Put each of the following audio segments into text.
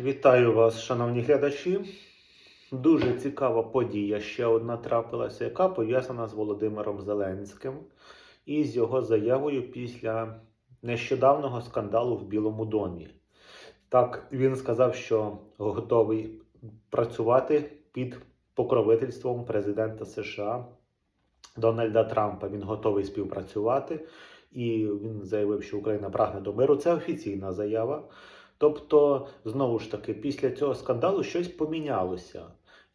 Вітаю вас, шановні глядачі. Дуже цікава подія ще одна трапилася, яка пов'язана з Володимиром Зеленським і з його заявою після нещодавнього скандалу в Білому домі. Так, він сказав, що готовий працювати під покровительством президента США Дональда Трампа. Він готовий співпрацювати, і він заявив, що Україна прагне до миру. Це офіційна заява. Тобто, знову ж таки, після цього скандалу щось помінялося.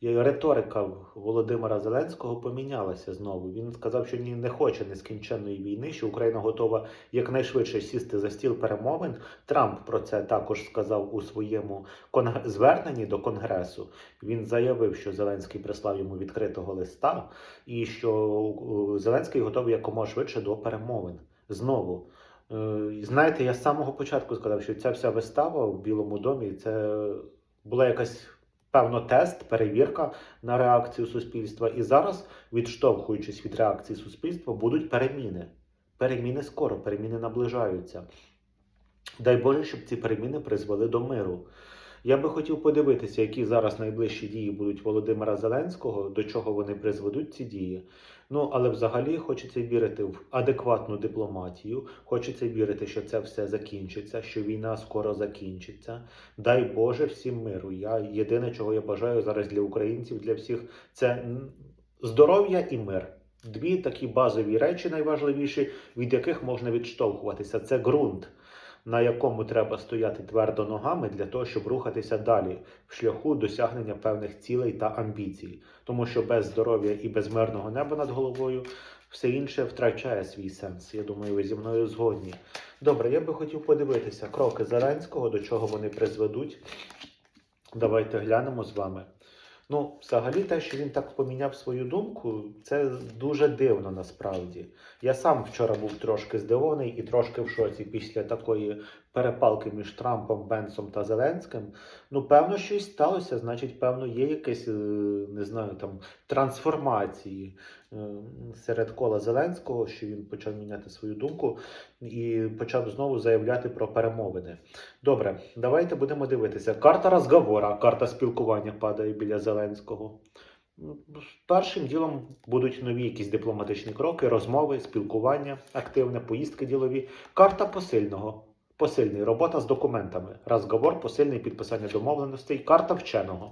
І риторика Володимира Зеленського помінялася знову. Він сказав, що він не хоче нескінченної війни, що Україна готова якнайшвидше сісти за стіл перемовин. Трамп про це також сказав у своєму зверненні до Конгресу. Він заявив, що Зеленський прислав йому відкритого листа, і що е, Зеленський готовий якомога швидше до перемовин. Знову. Е, Знаєте, я з самого початку сказав, що ця вся вистава в Білому домі це була якась певно тест, перевірка на реакцію суспільства. І зараз, відштовхуючись від реакції суспільства, будуть переміни. Переміни скоро, переміни наближаються. Дай Боже, щоб ці переміни призвели до миру. Я би хотів подивитися, які зараз найближчі дії будуть Володимира Зеленського, до чого вони призведуть ці дії. Ну, але взагалі хочеться вірити в адекватну дипломатію. Хочеться вірити, що це все закінчиться, що війна скоро закінчиться. Дай Боже всім миру. Я єдине, чого я бажаю зараз для українців, для всіх, це здоров'я і мир. Дві такі базові речі, найважливіші, від яких можна відштовхуватися. Це ґрунт, на якому треба стояти твердо ногами для того, щоб рухатися далі в шляху досягнення певних цілей та амбіцій. Тому що без здоров'я і без мирного неба над головою все інше втрачає свій сенс. Я думаю, ви зі мною згодні. Добре, я би хотів подивитися кроки Зеленського, до чого вони призведуть. Давайте глянемо з вами. Ну, взагалі, те, що він так поміняв свою думку, це дуже дивно насправді. Я сам вчора був трошки здивований і трошки в шоці після такої перепалки між Трампом, Бенсом та Зеленським. Ну, певно, щось сталося, значить, певно, є якесь, е, не знаю, там трансформації е, серед кола Зеленського, що він почав міняти свою думку і почав знову заявляти про перемовини. Добре, давайте будемо дивитися. Карта розговора, карта спілкування падає біля Зеленського. Першим ділом будуть нові якісь дипломатичні кроки, розмови, спілкування, активне, поїздки ділові. Карта посильного. Посильний робота з документами. Розговор, посильний підписання домовленостей, карта вченого.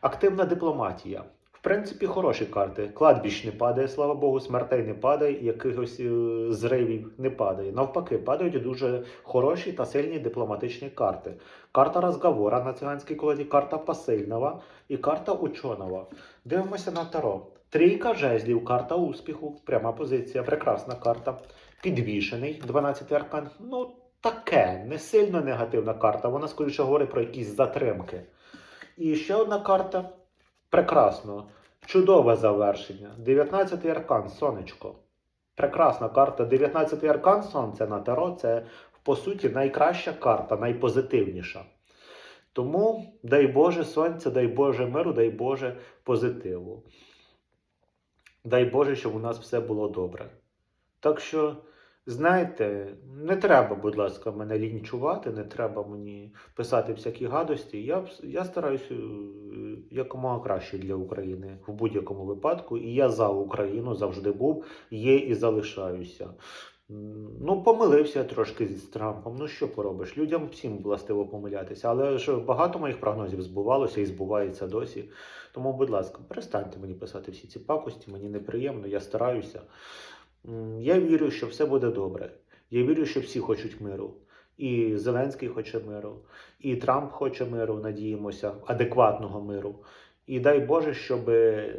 Активна дипломатія. В принципі, хороші карти. Кладбіж не падає, слава Богу, смертей не падає, якихось е, зривів не падає. Навпаки, падають дуже хороші та сильні дипломатичні карти. Карта розговора на циганській колоді, карта посильного і карта ученого. Дивимося на таро. Трійка жезлів, карта успіху, пряма позиція, прекрасна карта. Підвішений, 12 аркан. Ну, таке, не сильно негативна карта. Вона скоріше говорить про якісь затримки. І ще одна карта. Прекрасно. Чудове завершення. 19 аркан, сонечко. Прекрасна карта. 19 аркан сонця на таро це по суті найкраща карта, найпозитивніша. Тому дай Боже сонця, дай Боже миру, дай Боже позитиву. Дай Боже, щоб у нас все було добре. Так що, знаєте, не треба, будь ласка, мене лінчувати, не треба мені писати всякі гадості. Я, я стараюся е, якомога краще для України в будь-якому випадку. І я за Україну завжди був, є і залишаюся. Ну, помилився трошки з Трампом. Ну що поробиш? Людям всім властиво помилятися. Але ж багато моїх прогнозів збувалося і збувається досі. Тому, будь ласка, перестаньте мені писати всі ці пакості, мені неприємно, я стараюся. Я вірю, що все буде добре. Я вірю, що всі хочуть миру. І Зеленський хоче миру, і Трамп хоче миру, надіємося, адекватного миру. І дай Боже, щоб е,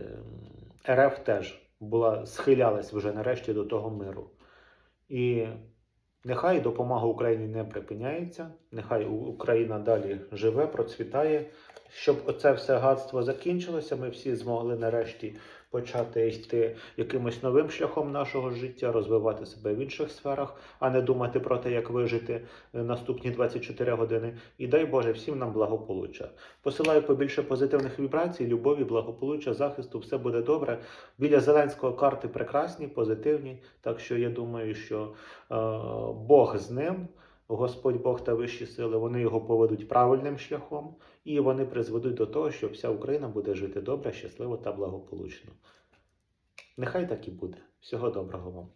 РФ теж була схилялась вже нарешті до того миру. І нехай допомога Україні не припиняється, нехай Україна далі живе, процвітає, щоб оце все гадство закінчилося, ми всі змогли нарешті почати йти якимось новим шляхом нашого життя, розвивати себе в інших сферах, а не думати про те, як вижити е, наступні 24 години. І дай Боже всім нам благополуччя. Посилаю побільше позитивних вібрацій, любові, благополуччя, захисту, все буде добре. Біля Зеленського карти прекрасні, позитивні. Так що я думаю, що е, Бог з ним. Господь Бог та вищі сили, вони його поведуть правильним шляхом, і вони призведуть до того, що вся Україна буде жити добре, щасливо та благополучно. Нехай так і буде. Всього доброго вам.